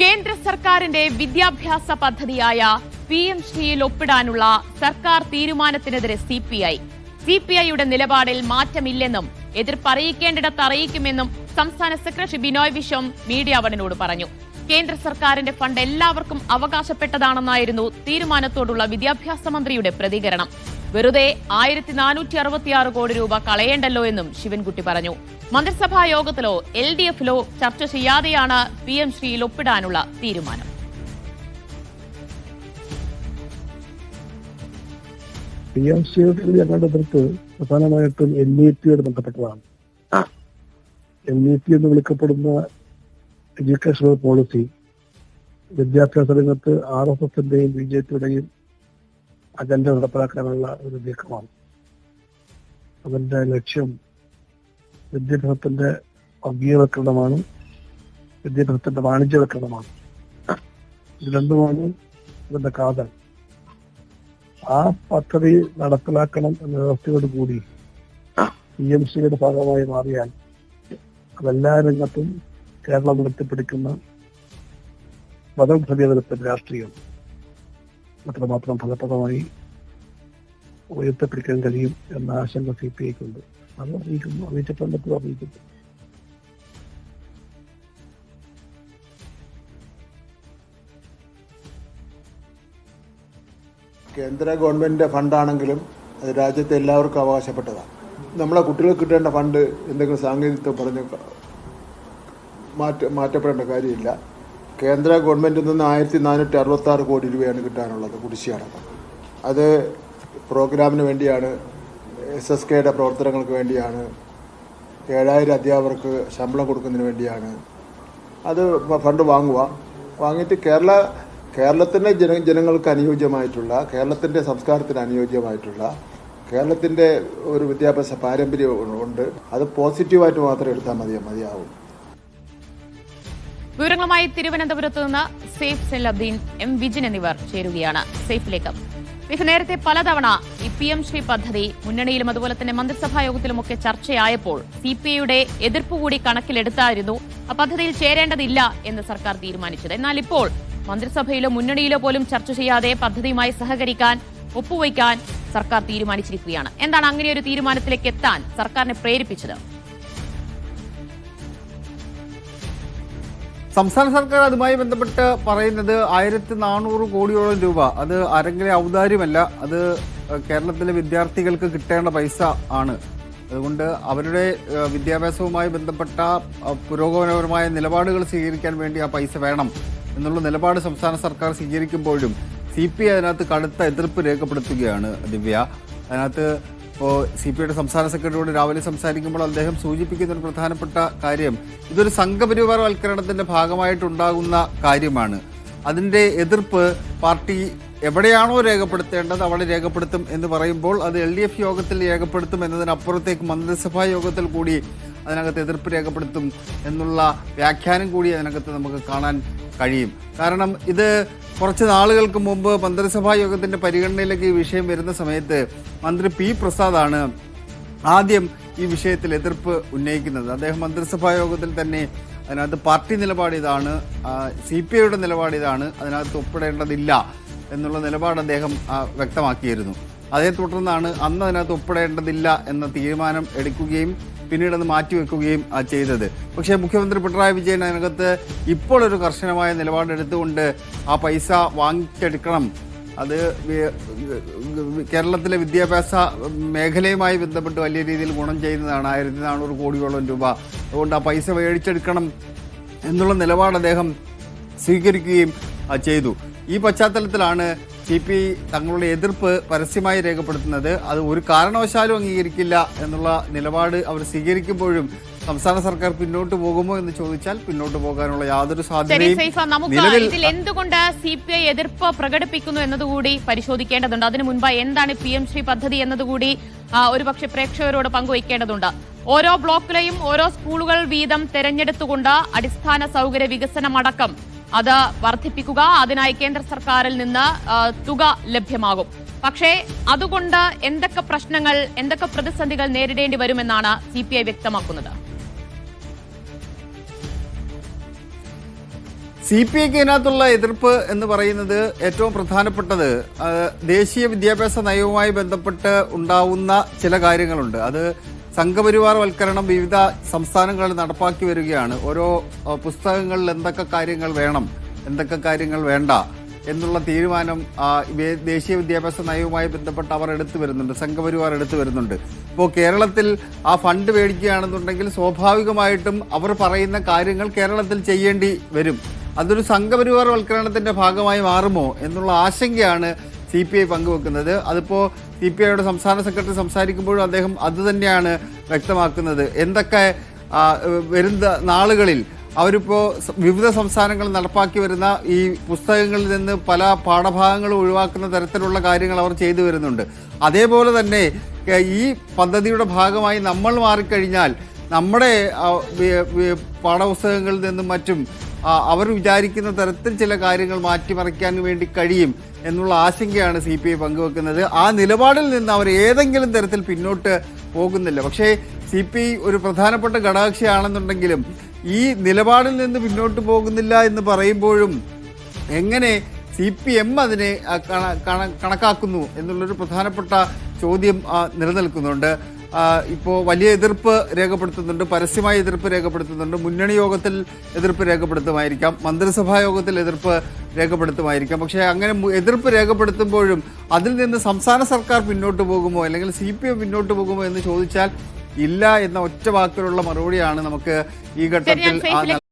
കേന്ദ്ര സർക്കാരിന്റെ വിദ്യാഭ്യാസ പദ്ധതിയായ പി എം ശ്രീയിൽ ഒപ്പിടാനുള്ള സർക്കാർ തീരുമാനത്തിനെതിരെ C P I. C P ഐയുടെ നിലപാടിൽ മാറ്റമില്ലെന്നും എതിർപ്പ് അറിയിക്കേണ്ടിടത്ത് അറിയിക്കുമെന്നും സംസ്ഥാന സെക്രട്ടറി ബിനോയ് വിശ്വം മീഡിയ വണിനോട് പറഞ്ഞു. കേന്ദ്ര സർക്കാരിന്റെ ഫണ്ട് എല്ലാവർക്കും അവകാശപ്പെട്ടതാണെന്നായിരുന്നു തീരുമാനത്തോടുള്ള വിദ്യാഭ്യാസ മന്ത്രിയുടെ പ്രതികരണം. വെറുതെ ആയിരത്തി നാനൂറ്റി അറുപത്തിയാറ് കോടി രൂപ കളയേണ്ടല്ലോ എന്നും ശിവൻകുട്ടി പറഞ്ഞു. മന്ത്രിസഭാ യോഗത്തിലോ എൽ ഡി എഫിലോ ചർച്ച ചെയ്യാതെയാണ് പി എം ശ്രീയിൽ ഒപ്പിടാനുള്ള തീരുമാനം. പി എം സിയുടെ ഞങ്ങളുടെ എതിർപ്പ് പ്രധാനമായിട്ടും എൻ ഇ ടിയോട് ബന്ധപ്പെട്ടതാണ് എൻ ഇ ടി എന്ന് വിളിക്കപ്പെടുന്ന എഡ്യൂക്കേഷണൽ പോളിസി വിദ്യാഭ്യാസ രംഗത്ത് ആർ എസ് എസിന്റെയും ബി ജെ പിയുടെയും അജണ്ട നടപ്പിലാക്കാനുള്ള ഒരു നീക്കമാണ്. അതിന്റെ ലക്ഷ്യം വിദ്യാഭ്യാസത്തിന്റെ വർഗീയവൽക്കരണമാണ് വിദ്യാഭ്യാസത്തിന്റെ വാണിജ്യവൽക്കരണമാണ് ഇത് രണ്ടുമാണ് ഇതിന്റെ കാതൽ. ആ പദ്ധതി നടപ്പിലാക്കണം എന്ന വ്യവസ്ഥയോട് കൂടി പി എം സിയുടെ ഭാഗമായി മാറിയാൽ അതെല്ലാ രംഗത്തും കേരളം ഉയർത്തിപ്പിടിക്കുന്ന മതസമീപനത്തിന്റെ രാഷ്ട്രീയം. അത്രമാത്രം ഫലപ്രദമായി ഉയർത്തിപ്പിടിക്കാൻ കഴിയും എന്ന ആശങ്ക സി പി ഐക്കുണ്ട് അത് അറിയിക്കുന്നു. അറിയിച്ചിട്ടുണ്ടെങ്കിൽ അറിയിക്കുന്നു. കേന്ദ്ര ഗവൺമെന്റിന്റെ ഫണ്ടാണെങ്കിലും അത് രാജ്യത്തെ എല്ലാവർക്കും അവകാശപ്പെട്ടതാണ്. നമ്മളെ കുട്ടികൾക്ക് കിട്ടേണ്ട ഫണ്ട് എന്തെങ്കിലും സാങ്കേതികത്വം പറഞ്ഞ് മാറ്റ മാറ്റപ്പെടേണ്ട കാര്യമില്ല. കേന്ദ്ര ഗവൺമെന്റിൽ നിന്ന് ആയിരത്തി നാനൂറ്റി അറുപത്തി ആറ് കോടി രൂപയാണ് കിട്ടാനുള്ളത് കുടിശ്ശിയടക്കം അത് പ്രോഗ്രാമിന് വേണ്ടിയാണ് എസ് എസ് കെയുടെ പ്രവർത്തനങ്ങൾക്ക് വേണ്ടിയാണ് ഏഴായിരം അധ്യാപകർക്ക് ശമ്പളം കൊടുക്കുന്നതിന് വേണ്ടിയാണ്. അത് ഫണ്ട് വാങ്ങുക. വാങ്ങിയിട്ട് കേരള കേരളത്തിന്റെ ജന ജനങ്ങൾക്ക് അനുയോജ്യമായിട്ടുള്ള കേരളത്തിന്റെ സംസ്കാരത്തിന് അനുയോജ്യമായിട്ടുള്ള കേരളത്തിന്റെ ഒരു വിദ്യാഭ്യാസ പാരമ്പര്യം ഉണ്ട്. അത് പോസിറ്റീവായിട്ട് മാത്രം എടുത്താൽ മതി മതിയാവും. വിവരങ്ങളുമായി തിരുവനന്തപുരത്ത് നിന്ന് സേഫ് സെലബ്ദീൻ എം വിജിൻ എന്നിവർ ചേരുകയാണ്. സേഫിലേക്ക്. സേഫ് നേരത്തെ പലതവണ ഈ പി എം ശ്രീ പദ്ധതി മുന്നണിയിലും അതുപോലെ തന്നെ മന്ത്രിസഭാ യോഗത്തിലുമൊക്കെ ചർച്ചയായപ്പോൾ സി പി ഐയുടെ എതിർപ്പ് കൂടി കണക്കിലെടുത്തായിരുന്നു. ആ പദ്ധതിയിൽ ചേരേണ്ടതില്ല എന്ന് സർക്കാർ തീരുമാനിച്ചത്. എന്നാൽ ഇപ്പോൾ മന്ത്രിസഭയിലോ മുന്നണിയിലോ പോലും ചർച്ച ചെയ്യാതെ പദ്ധതിയുമായി സഹകരിക്കാൻ ഒപ്പുവയ്ക്കാൻ സർക്കാർ തീരുമാനിച്ചിരിക്കുകയാണ്. എന്താണ് അങ്ങനെ ഒരു തീരുമാനത്തിലേക്ക് എത്താൻ സർക്കാരിനെ പ്രേരിപ്പിച്ചത്? സംസ്ഥാന സർക്കാർ അതുമായി ബന്ധപ്പെട്ട് പറയുന്നത് ആയിരത്തി നാനൂറ് കോടിയോളം രൂപ. അത് ആരെങ്കിലും ഔദാര്യമല്ല. അത് കേരളത്തിലെ വിദ്യാർത്ഥികൾക്ക് കിട്ടേണ്ട പൈസ ആണ്. അതുകൊണ്ട് അവരുടെ വിദ്യാഭ്യാസവുമായി ബന്ധപ്പെട്ട പുരോഗമനപരമായ നിലപാടുകൾ സ്വീകരിക്കാൻ വേണ്ടി ആ പൈസ വേണം എന്നുള്ള നിലപാട് സംസ്ഥാന സർക്കാർ സ്വീകരിക്കുമ്പോഴും സി പി ഐ അതിനകത്ത് കടുത്ത എതിർപ്പ് രേഖപ്പെടുത്തുകയാണ് ദിവ്യ. അതിനകത്ത് ഇപ്പോൾ സി പി ഐയുടെ സംസ്ഥാന സെക്രട്ടറിയോട് രാവിലെ സംസാരിക്കുമ്പോൾ അദ്ദേഹം സൂചിപ്പിക്കുന്ന ഒരു പ്രധാനപ്പെട്ട കാര്യം ഇതൊരു സംഘപരിവാരവൽക്കരണത്തിന്റെ ഭാഗമായിട്ടുണ്ടാകുന്ന കാര്യമാണ്. അതിന്റെ എതിർപ്പ് പാർട്ടി എവിടെയാണോ രേഖപ്പെടുത്തേണ്ടത് അവിടെ രേഖപ്പെടുത്തും എന്ന് പറയുമ്പോൾ അത് എൽ ഡി എഫ് യോഗത്തിൽ രേഖപ്പെടുത്തും എന്നതിനപ്പുറത്തേക്ക് മന്ത്രിസഭാ യോഗത്തിൽ കൂടി അതിനകത്ത് എതിർപ്പ് രേഖപ്പെടുത്തും എന്നുള്ള വ്യാഖ്യാനം കൂടി അതിനകത്ത് നമുക്ക് കാണാൻ കഴിയും. കാരണം ഇത് കുറച്ച് നാളുകൾക്ക് മുമ്പ് മന്ത്രിസഭാ യോഗത്തിന്റെ പരിഗണനയിലേക്ക് ഈ വിഷയം വരുന്ന സമയത്ത് മന്ത്രി പി പ്രസാദാണ് ആദ്യം ഈ വിഷയത്തിൽ എതിർപ്പ് ഉന്നയിക്കുന്നത്. അദ്ദേഹം മന്ത്രിസഭാ യോഗത്തിൽ തന്നെ അതിനകത്ത് പാർട്ടി നിലപാട് ഇതാണ് സി പി ഐയുടെ നിലപാട് ഇതാണ് അതിനകത്ത് ഒപ്പിടേണ്ടതില്ല എന്നുള്ള നിലപാട് അദ്ദേഹം വ്യക്തമാക്കിയിരുന്നു. അതേ തുടർന്നാണ് അന്ന് അതിനകത്ത് ഒപ്പിടേണ്ടതില്ല എന്ന തീരുമാനം എടുക്കുകയും പിന്നീട് അത് മാറ്റിവെക്കുകയും ചെയ്തത്. പക്ഷേ മുഖ്യമന്ത്രി പിണറായി വിജയൻ അതിനകത്ത് ഇപ്പോൾ ഒരു കർശനമായ നിലപാടെടുത്തുകൊണ്ട് ആ പൈസ വാങ്ങിച്ചെടുക്കണം. അത് കേരളത്തിലെ വിദ്യാഭ്യാസ മേഖലയുമായി ബന്ധപ്പെട്ട് വലിയ രീതിയിൽ ഗുണം ചെയ്യുന്നതാണ്. ആയിരത്തി നാനൂറ് കോടിയോളം രൂപ. അതുകൊണ്ട് ആ പൈസ മേടിച്ചെടുക്കണം എന്നുള്ള നിലപാട് അദ്ദേഹം സ്വീകരിക്കുകയും ചെയ്തു. ഈ പശ്ചാത്തലത്തിലാണ് സി പി തങ്ങളുടെ എതിർപ്പ് പരസ്യമായി രേഖപ്പെടുത്തുന്നത്. അത് ഒരു കാരണവശാലും അംഗീകരിക്കില്ല എന്നുള്ള നിലപാട് അവർ സ്വീകരിക്കുമ്പോഴും സംസ്ഥാന സർക്കാർ പിന്നോട്ട് പോകുമോ എന്ന് ചോദിച്ചാൽ പിന്നോട്ട് പോകാനുള്ള യാതൊരു സാധ്യതയും ഇതിൽ എന്തുകൊണ്ട് സി പി ഐ എതിർപ്പ് പ്രകടിപ്പിക്കുന്നു എന്നതുകൂടി പരിശോധിക്കേണ്ടതുണ്ട്. അതിനു മുൻപ് എന്താണ് പി എം ശ്രീ പദ്ധതി എന്നതുകൂടി ഒരുപക്ഷെ പ്രേക്ഷകരോട് പങ്കുവയ്ക്കേണ്ടതുണ്ട്. ഓരോ ബ്ലോക്കിലെയും ഓരോ സ്കൂളുകൾ വീതം തെരഞ്ഞെടുത്തുകൊണ്ട് അടിസ്ഥാന സൗകര്യ വികസനമടക്കം അത് വർദ്ധിപ്പിക്കുക. അതിനായി കേന്ദ്ര സർക്കാരിൽ നിന്ന് തുക ലഭ്യമാകും. പക്ഷേ അതുകൊണ്ട് എന്തൊക്കെ പ്രശ്നങ്ങൾ എന്തൊക്കെ പ്രതിസന്ധികൾ നേരിടേണ്ടി വരുമെന്നാണ് സി പി ഐ വ്യക്തമാക്കുന്നത്. സി പി ഐക്ക് ഇതിനകത്തുള്ള എതിർപ്പ് എന്ന് പറയുന്നത് ഏറ്റവും പ്രധാനപ്പെട്ടത് ദേശീയ വിദ്യാഭ്യാസ നയവുമായി ബന്ധപ്പെട്ട് ഉണ്ടാവുന്ന ചില കാര്യങ്ങളുണ്ട്. അത് സംഘപരിവാർ വൽക്കരണം വിവിധ സംസ്ഥാനങ്ങളിൽ നടപ്പാക്കി വരികയാണ്. ഓരോ പുസ്തകങ്ങളിൽ എന്തൊക്കെ കാര്യങ്ങൾ വേണം എന്തൊക്കെ കാര്യങ്ങൾ വേണ്ട എന്നുള്ള തീരുമാനം ദേശീയ വിദ്യാഭ്യാസ നയവുമായി ബന്ധപ്പെട്ട് അവർ എടുത്തു വരുന്നുണ്ട് സംഘപരിവാർ എടുത്തു വരുന്നുണ്ട്. ഇപ്പോൾ കേരളത്തിൽ ആ ഫണ്ട് മേടിക്കുകയാണെന്നുണ്ടെങ്കിൽ സ്വാഭാവികമായിട്ടും അവർ പറയുന്ന കാര്യങ്ങൾ കേരളത്തിൽ ചെയ്യേണ്ടി വരും. അതൊരു സംഘപരിവാർ വൽക്കരണത്തിന്റെ ഭാഗമായി മാറുമോ എന്നുള്ള ആശങ്കയാണ് സി പി ഐ പങ്കുവെക്കുന്നത്. അതിപ്പോ സി പി ഐയുടെ സംസ്ഥാന സെക്രട്ടറി സംസാരിക്കുമ്പോഴും അദ്ദേഹം അത് തന്നെയാണ് വ്യക്തമാക്കുന്നത്. എന്തൊക്കെ വരുന്ന നാളുകളിൽ അവരിപ്പോ സ- വിവിധ സംസ്ഥാനങ്ങൾ നടപ്പാക്കി വരുന്ന ഈ പുസ്തകങ്ങളിൽ നിന്ന് പല പാഠഭാഗങ്ങളും ഒഴിവാക്കുന്ന തരത്തിലുള്ള കാര്യങ്ങൾ അവർ ചെയ്തു വരുന്നുണ്ട്. അതേപോലെ തന്നെ ഈ പദ്ധതിയുടെ ഭാഗമായി നമ്മൾ മാറിക്കഴിഞ്ഞാൽ നമ്മുടെ പാഠപുസ്തകങ്ങളിൽ നിന്നും മറ്റും അവർ വിചാരിക്കുന്ന തരത്തിൽ ചില കാര്യങ്ങൾ മാറ്റിമറിക്കാൻ വേണ്ടി കഴിയും എന്നുള്ള ആശങ്കയാണ് സി പി ഐ പങ്കുവെക്കുന്നത്. ആ നിലപാടിൽ നിന്ന് അവർ ഏതെങ്കിലും തരത്തിൽ പിന്നോട്ട് പോകുന്നില്ല. പക്ഷേ സി പി ഐ ഒരു പ്രധാനപ്പെട്ട ഘടകകക്ഷിയാണെന്നുണ്ടെങ്കിലും ഈ നിലപാടിൽ നിന്ന് പിന്നോട്ട് പോകുന്നില്ല എന്ന് പറയുമ്പോഴും എങ്ങനെ സി പി എം അതിനെ കണക്കാക്കുന്നു എന്നുള്ളൊരു പ്രധാനപ്പെട്ട ചോദ്യം നിലനിൽക്കുന്നുണ്ട്. ഇപ്പോൾ വലിയ എതിർപ്പ് രേഖപ്പെടുത്തുന്നുണ്ട് പരസ്യമായ എതിർപ്പ് രേഖപ്പെടുത്തുന്നുണ്ട് മുന്നണി യോഗത്തിൽ എതിർപ്പ് രേഖപ്പെടുത്തുമായിരിക്കാം മന്ത്രിസഭാ യോഗത്തിൽ എതിർപ്പ് രേഖപ്പെടുത്തുമായിരിക്കാം. പക്ഷേ അങ്ങനെ എതിർപ്പ് രേഖപ്പെടുത്തുമ്പോഴും അതിൽ നിന്ന് സംസ്ഥാന സർക്കാർ പിന്നോട്ട് പോകുമോ അല്ലെങ്കിൽ സി പി എം പിന്നോട്ട് പോകുമോ എന്ന് ചോദിച്ചാൽ ഇല്ല എന്ന ഒറ്റ വാക്കിലുള്ള മറുപടിയാണ് നമുക്ക് ഈ ഘട്ടത്തിൽ